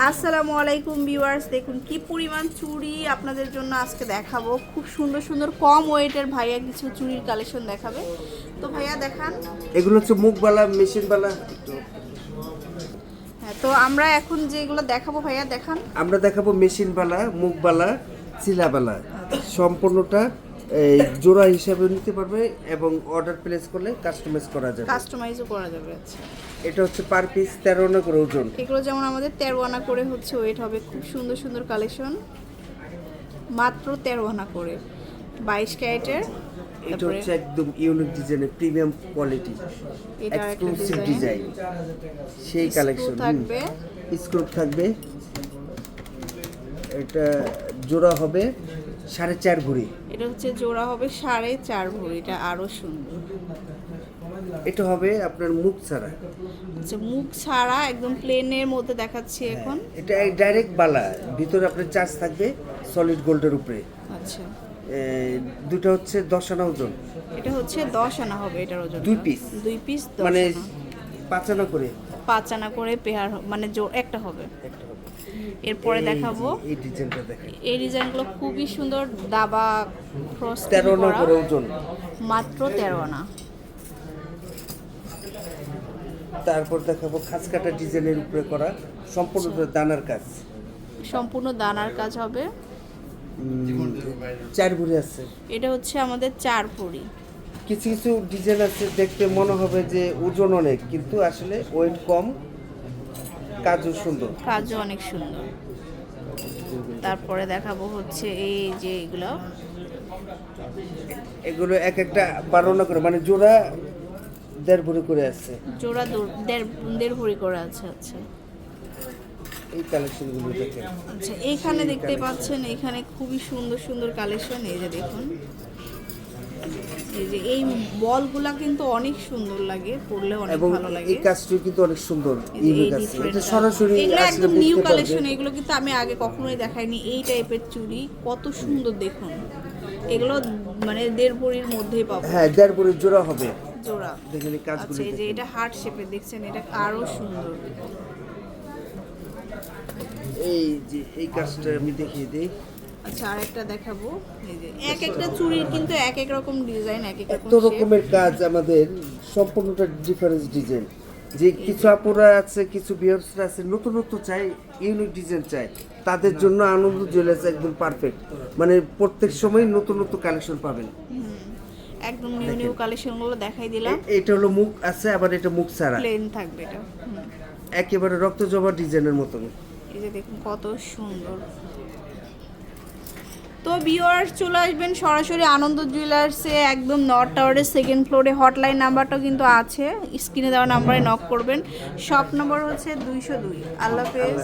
আসসালামু আলাইকুম ভিউয়ার্স দেখুন কি পরিমাণ চুড়ি আপনাদের জন্য আজকে দেখাবো। খুব সুন্দর সুন্দর কম ওয়েটের ভাইয়া কিছু চুড়ির কালেকশন দেখাবে। তো ভাইয়া দেখান। এগুলো হচ্ছে মুখবালা মেশিনবালা। হ্যাঁ তো আমরা এখন যেগুলো দেখাবো ভাইয়া দেখান। আমরা দেখাবো মেশিনবালা মুখবালা চিলাবালা সম্পূর্ণটা এই জোড়া হিসাবে নিতে পারবে এবং অর্ডার প্লেস করলে কাস্টমাইজ করা যাবে। কাস্টমাইজও করা যাবে আচ্ছা। এটা হচ্ছে পার পিস তেরো আনা করে ওজন। এগুলো যেমন আমাদের তেরো আনা করে হচ্ছে ওয়েট হবে খুব সুন্দর সুন্দর কালেকশন মাত্র তেরো আনা করে বাইশ ক্যারেটের। এটা হচ্ছে একদম ইউনিক ডিজাইনের premium quality exclusive design design সেই কালেকশন থাকবে। স্ক্রুপ থাকবে। এটা জোড়া হবে সাড়ে চার ভরি। এটা হচ্ছে জোড়া হবে সাড়ে চার ভরি এটা আরও সুন্দর। এটা হবে আপনার মুখ ছাড়া। আচ্ছা মুখ ছাড়া একদম প্লেনের মধ্যে দেখাচ্ছি এখন। এটা ডাইরেক্ট বালা ভিতরে আপনার চার্জ থাকবে সলিড গোল্ডের উপরে। আচ্ছা। দুটো হচ্ছে দশ আনা ওজন। এটা হচ্ছে দশ আনা হবে এটার ওজন। দুই পিস দুই পিস মানে পাঁচ আনা করে। পাঁচ আনা করে পেয়ার মানে জোর একটা হবে। এরপরে দেখাবো। এই ডিজাইনটা দেখেন। এই ডিজাইনগুলো খুবই সুন্দর দাবা ক্রস তেরো আনা করে। ওজন। মাত্র তেরো আনা। তারপর দেখাবো খাস কাটা ডিজাইনের উপরে করা সম্পূর্ণ দানার কাজ। সম্পূর্ণ দানার কাজ হবে। চার ভরি আছে। এটা হচ্ছে আমাদের চার ভরি। কিছু কিছু ডিজাইন আছে দেখতে মনে হবে যে ওজন অনেক কিন্তু আসলে ওয়েট কম কাজও সুন্দর। কাজও অনেক সুন্দর। তারপরে দেখাবো হচ্ছে এই যে এগুলো। এগুলো এক একটা বারো আনা করে মানে জোড়া দেড় ভরি করে আছে। জোড়া দেড় দেড় ভরি করে আছে আচ্ছা। এই কালেকশনগুলো দেখেন। আচ্ছা এইখানে দেখতে পাচ্ছেন এখানে খুবই সুন্দর সুন্দর কালেকশন এই যে দেখুন। এই যে এই বলগুলা কিন্তু অনেক সুন্দর লাগে পরলে অনেক ভালো লাগে। এই কাজটি কিন্তু অনেক সুন্দর এটা সরাসরি আসলে একদম নিউ কালেকশন এগুলো কিন্তু আমি আগে কখনোই দেখাইনি। এই টাইপের চুড়ি কত সুন্দর দেখুন। এগুলো মানে দেড় ভরির মধ্যেই পাবো। হ্যাঁ দেড় জোড়া হবে। জোড়া। দেখেন এই কাজগুলো আচ্ছা এই যে এটা হার্ট শেপের দেখছেন এটা আরও সুন্দর। এই যে এই কাজটা আমি দেখিয়ে দিই। আচ্ছা আরেকটা দেখাবো। এই যে এক একটা চুড়ির কিন্তু এক এক রকম ডিজাইন এক এক এত রকমের কাজ আমাদের সম্পূর্ণটা ডিফারেন্স ডিজাইন যে কিছু আপুরা আছে কিছু বিয়ার্সরা আছে নতুন নতুন চাই ইউনিক ডিজাইন চাই তাদের জন্য আনন্দ জুয়েলার্স একদম পারফেক্ট মানে প্রত্যেক সময় নতুন নতুন কালেকশন পাবেন একদম নিউ নিউ কালেকশনগুলো দেখাই দিলাম। এটা হলো মুখ আছে আবার এটা মুখ ছাড়া। প্লেন থাকবে এটা। একেবারে রক্ত জবা ডিজাইনের মতন। এই যে দেখুন কত সুন্দর। তো বিওয়ার্স চলে আসবেন সরাসরি আনন্দ জুয়েলার্সে একদম নর্থ টাওয়ারের সেকেন্ড ফ্লোরে হটলাইন নাম্বারটাও কিন্তু আছে স্ক্রিনে দেওয়া নাম্বারে নক করবেন। শপ নম্বর হচ্ছে দুইশো দুই। আল্লাহ হাফেজ।